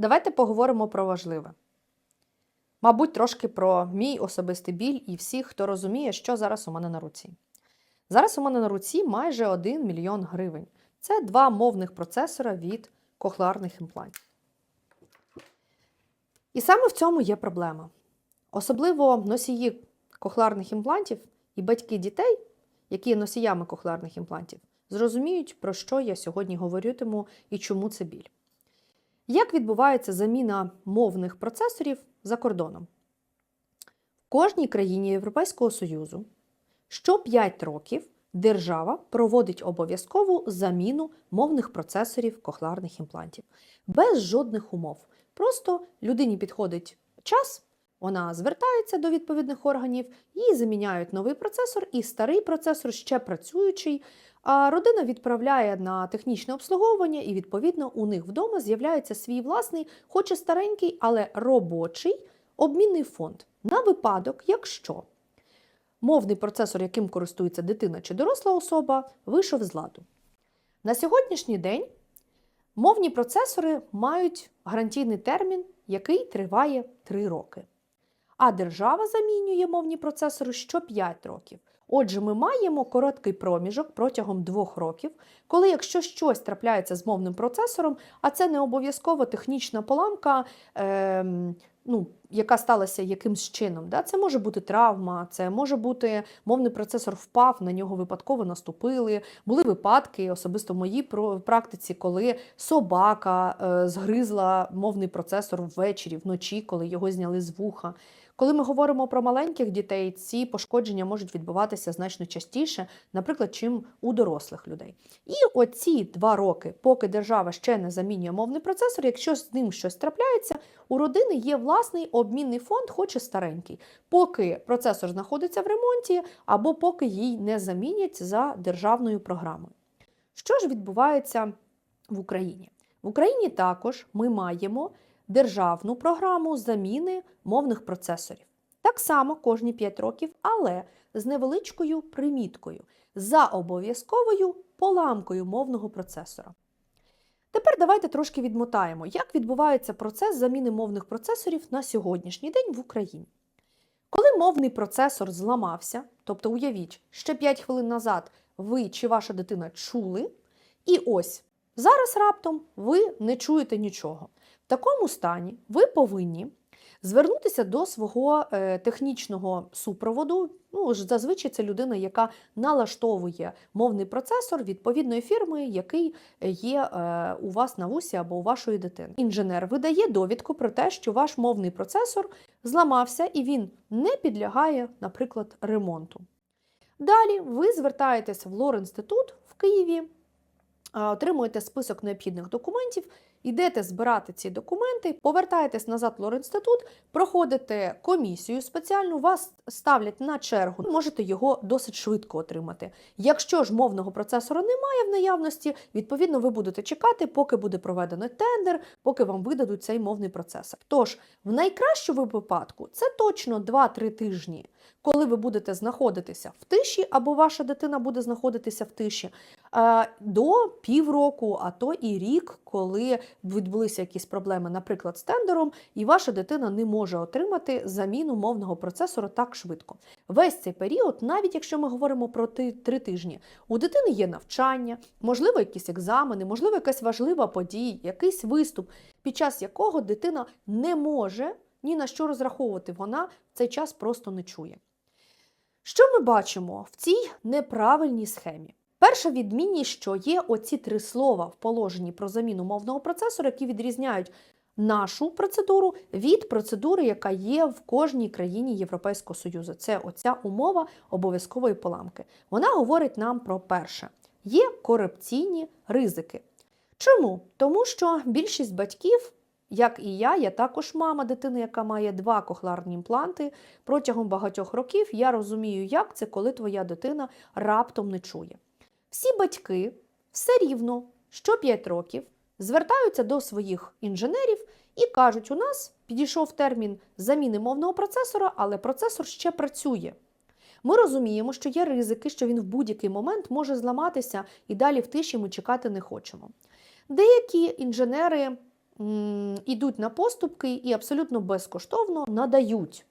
Давайте поговоримо про важливе. Мабуть, трошки про мій особистий біль і всіх, хто розуміє, що зараз у мене на руці. Зараз у мене на руці майже 1 мільйон гривень. Це два мовних процесора від кохлеарних імплантів. І саме в цьому є проблема. Особливо носії кохлеарних імплантів і батьки дітей, які є носіями кохлеарних імплантів, зрозуміють, про що я сьогодні говоритиму і чому це біль. Як відбувається заміна мовних процесорів за кордоном? В кожній країні Європейського Союзу що 5 років держава проводить обов'язкову заміну мовних процесорів кохларних імплантів без жодних умов. Просто людині підходить час, вона звертається до відповідних органів, їй заміняють новий процесор, і старий процесор ще працюючий. А родина відправляє на технічне обслуговування, і відповідно у них вдома з'являється свій власний, хоч і старенький, але робочий обмінний фонд на випадок, якщо мовний процесор, яким користується дитина чи доросла особа, вийшов з ладу. На сьогоднішній день мовні процесори мають гарантійний термін, який триває 3 роки. А держава замінює мовні процесори що 5 років. Отже, ми маємо короткий проміжок протягом двох років, коли якщо щось трапляється з мовним процесором, а це не обов'язково технічна поламка, е, ну, яка сталася якимсь чином. Да? Це може бути травма, це може бути мовний процесор впав, на нього випадково наступили. Були випадки, особисто в моїй практиці, коли собака е, згризла мовний процесор ввечері, вночі, коли його зняли з вуха. Коли ми говоримо про маленьких дітей, ці пошкодження можуть відбуватися значно частіше, наприклад, чим у дорослих людей. І оці два роки, поки держава ще не замінює мовний процесор, якщо з ним щось трапляється, у родини є власний обмінний фонд, хоч і старенький, поки процесор знаходиться в ремонті, або поки їй не замінять за державною програмою. Що ж відбувається в Україні? В Україні також ми маємо державну програму заміни мовних процесорів. Так само кожні 5 років, але з невеличкою приміткою за обов'язковою поламкою мовного процесора. Тепер давайте трошки відмотаємо, як відбувається процес заміни мовних процесорів на сьогоднішній день в Україні. Коли мовний процесор зламався, тобто уявіть, ще 5 хвилин назад ви чи ваша дитина чули, і ось зараз раптом ви не чуєте нічого. В такому стані ви повинні звернутися до свого е, технічного супроводу. Ну, зазвичай це людина, яка налаштовує мовний процесор відповідної фірми, який є е, у вас на вусі або у вашої дитини. Інженер видає довідку про те, що ваш мовний процесор зламався і він не підлягає, наприклад, ремонту. Далі ви звертаєтесь в Лор-інститут в Києві, отримуєте список необхідних документів. Йдете збирати ці документи, повертаєтесь назад в Лор-інститут, проходите комісію спеціальну, вас ставлять на чергу, можете його досить швидко отримати. Якщо ж мовного процесора немає в наявності, відповідно ви будете чекати, поки буде проведено тендер, поки вам видадуть цей мовний процесор. Тож, в найкращому випадку це точно 2-3 тижні, коли ви будете знаходитися в тиші, або ваша дитина буде знаходитися в тиші, до півроку, а то і рік, коли відбулися якісь проблеми, наприклад, з тендером, і ваша дитина не може отримати заміну мовного процесора так швидко. Весь цей період, навіть якщо ми говоримо про три тижні, у дитини є навчання, можливо, якісь екзамени, можливо, якась важлива подія, якийсь виступ, під час якого дитина не може ні на що розраховувати, вона в цей час просто не чує. Що ми бачимо в цій неправильній схемі? Перша відмінність, що є оці три слова в положенні про заміну мовного процесора, які відрізняють нашу процедуру від процедури, яка є в кожній країні Європейського Союзу. Це оця умова обов'язкової поламки. Вона говорить нам про перше: є корупційні ризики. Чому? Тому що більшість батьків. Як і я, я також мама дитини, яка має два кохларні імпланти. Протягом багатьох років я розумію, як це, коли твоя дитина раптом не чує. Всі батьки все рівно що 5 років звертаються до своїх інженерів і кажуть, у нас підійшов термін заміни мовного процесора, але процесор ще працює. Ми розуміємо, що є ризики, що він в будь-який момент може зламатися і далі в тиші ми чекати не хочемо. Деякі інженери м, ідуть на поступки і абсолютно безкоштовно надають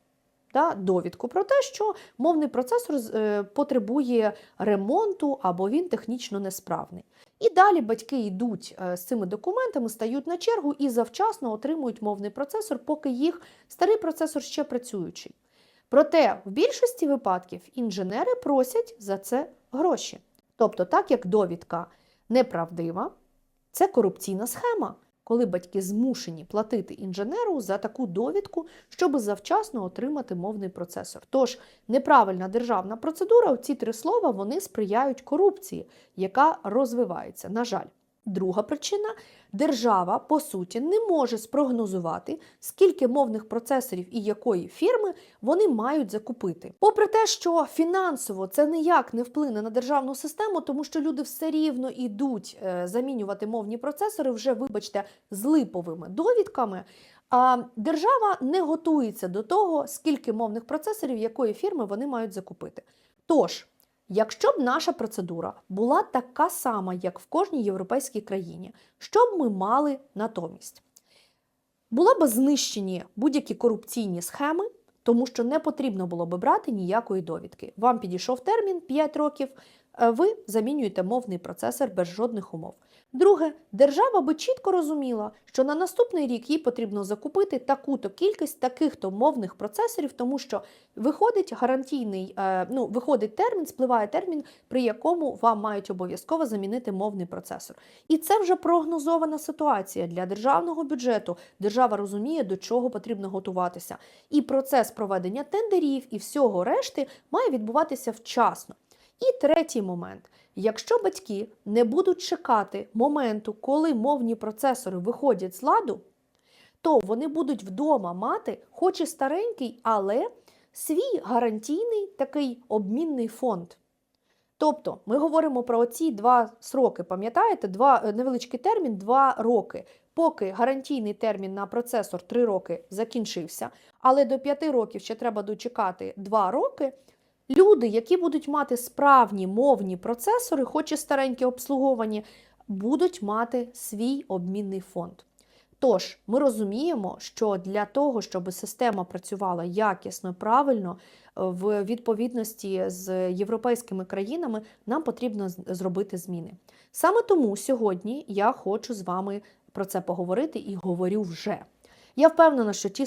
да, довідку про те, що мовний процесор е, потребує ремонту або він технічно несправний. І далі батьки йдуть е, з цими документами, стають на чергу і завчасно отримують мовний процесор, поки їх старий процесор ще працюючий. Проте в більшості випадків інженери просять за це гроші. Тобто, так як довідка неправдива, це корупційна схема, коли батьки змушені платити інженеру за таку довідку, щоб завчасно отримати мовний процесор. Тож неправильна державна процедура, ці три слова, вони сприяють корупції, яка розвивається. На жаль. Друга причина держава, по суті, не може спрогнозувати, скільки мовних процесорів і якої фірми вони мають закупити. Попри те, що фінансово це ніяк не вплине на державну систему, тому що люди все рівно йдуть е, замінювати мовні процесори, вже, вибачте, з липовими довідками. А держава не готується до того, скільки мовних процесорів якої фірми вони мають закупити. Тож, Якщо б наша процедура була така сама, як в кожній європейській країні, що б ми мали натомість? Була б знищені будь-які корупційні схеми, тому що не потрібно було би брати ніякої довідки. Вам підійшов термін 5 років, е, ви замінюєте мовний процесор без жодних умов. Друге, держава би чітко розуміла, що на наступний рік їй потрібно закупити таку-то кількість таких-то мовних процесорів, тому що виходить гарантійний, е, ну виходить термін, спливає термін, при якому вам мають обов'язково замінити мовний процесор. І це вже прогнозована ситуація для державного бюджету. Держава розуміє, до чого потрібно готуватися. І процес проведення тендерів і всього решти має відбуватися вчасно. І третій момент. Якщо батьки не будуть чекати моменту, коли мовні процесори виходять з ладу, то вони будуть вдома мати, хоч і старенький, але свій гарантійний такий обмінний фонд. Тобто ми говоримо про оці два сроки, пам'ятаєте, два е, невеличкий термін, два роки. Поки гарантійний термін на процесор 3 роки закінчився, але до 5 років ще треба дочекати 2 роки. Люди, які будуть мати справні мовні процесори, хоч і старенькі обслуговані, будуть мати свій обмінний фонд. Тож, ми розуміємо, що для того, щоб система працювала якісно, правильно, в відповідності з європейськими країнами, нам потрібно зробити зміни. Саме тому сьогодні я хочу з вами про це поговорити і говорю вже. Я впевнена, що ті,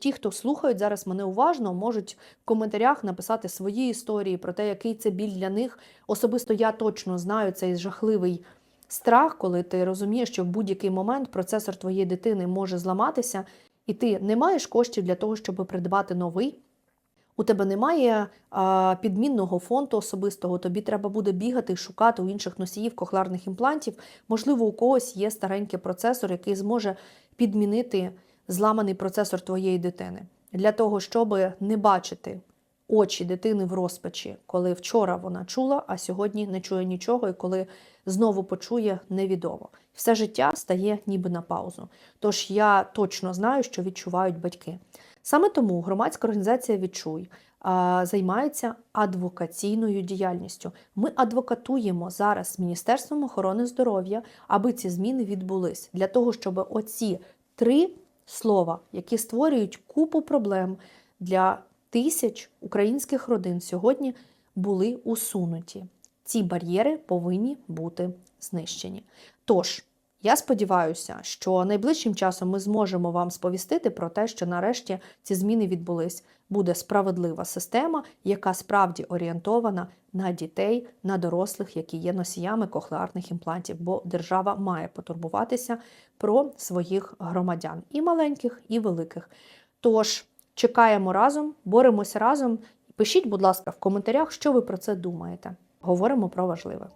ті, хто слухають зараз мене уважно, можуть в коментарях написати свої історії про те, який це біль для них. Особисто я точно знаю цей жахливий страх, коли ти розумієш, що в будь-який момент процесор твоєї дитини може зламатися, і ти не маєш коштів для того, щоб придбати новий. У тебе немає а, підмінного фонду особистого, тобі треба буде бігати і шукати у інших носіїв кохларних імплантів. Можливо, у когось є старенький процесор, який зможе підмінити зламаний процесор твоєї дитини. Для того, щоб не бачити очі дитини в розпачі, коли вчора вона чула, а сьогодні не чує нічого, і коли знову почує, невідомо. Все життя стає ніби на паузу. Тож я точно знаю, що відчувають батьки. Саме тому громадська організація Відчуй займається адвокаційною діяльністю. Ми адвокатуємо зараз з Міністерством охорони здоров'я, аби ці зміни відбулись для того, щоб оці три слова, які створюють купу проблем для тисяч українських родин, сьогодні були усунуті. Ці бар'єри повинні бути знищені. Тож, я сподіваюся, що найближчим часом ми зможемо вам сповістити про те, що нарешті ці зміни відбулись. Буде справедлива система, яка справді орієнтована на дітей, на дорослих, які є носіями кохлеарних імплантів, бо держава має потурбуватися про своїх громадян і маленьких, і великих. Тож чекаємо разом, боремося разом. Пишіть, будь ласка, в коментарях, що ви про це думаєте. Говоримо про важливе.